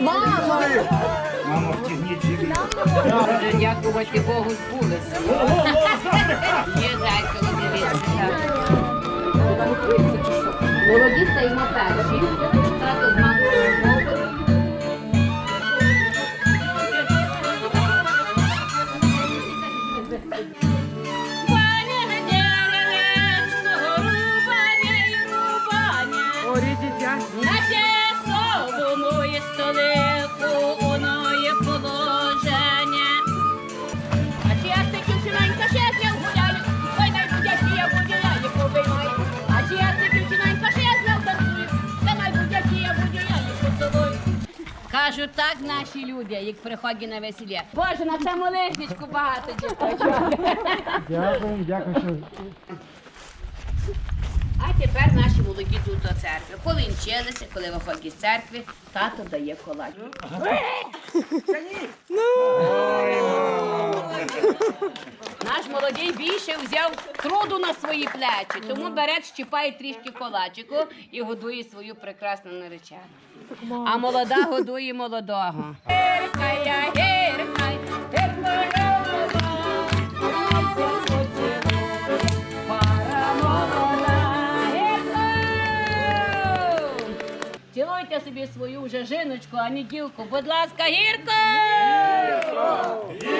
Мамо! Мамо, втягніть її. Дуже дякувати Богу збулися. Є зайчик, дивіться. Молоді стаємо перші. Кажуть так наші люди, як приходять на весілля. Боже, на це лижничку багато дівчаток. Дякую, дякую, що А тепер наші молоді тут до церкви. Повінчилися, коли виходять з церкви, тато дає колач. Наш молодий більше взяв труду на свої плечі, тому бере, щіпає трішки колачику і годує свою прекрасну наречену. А молода годує молодого. Цілуйте собі свою вже жіночку, а не дівку. Будь ласка, гірко! Гірко!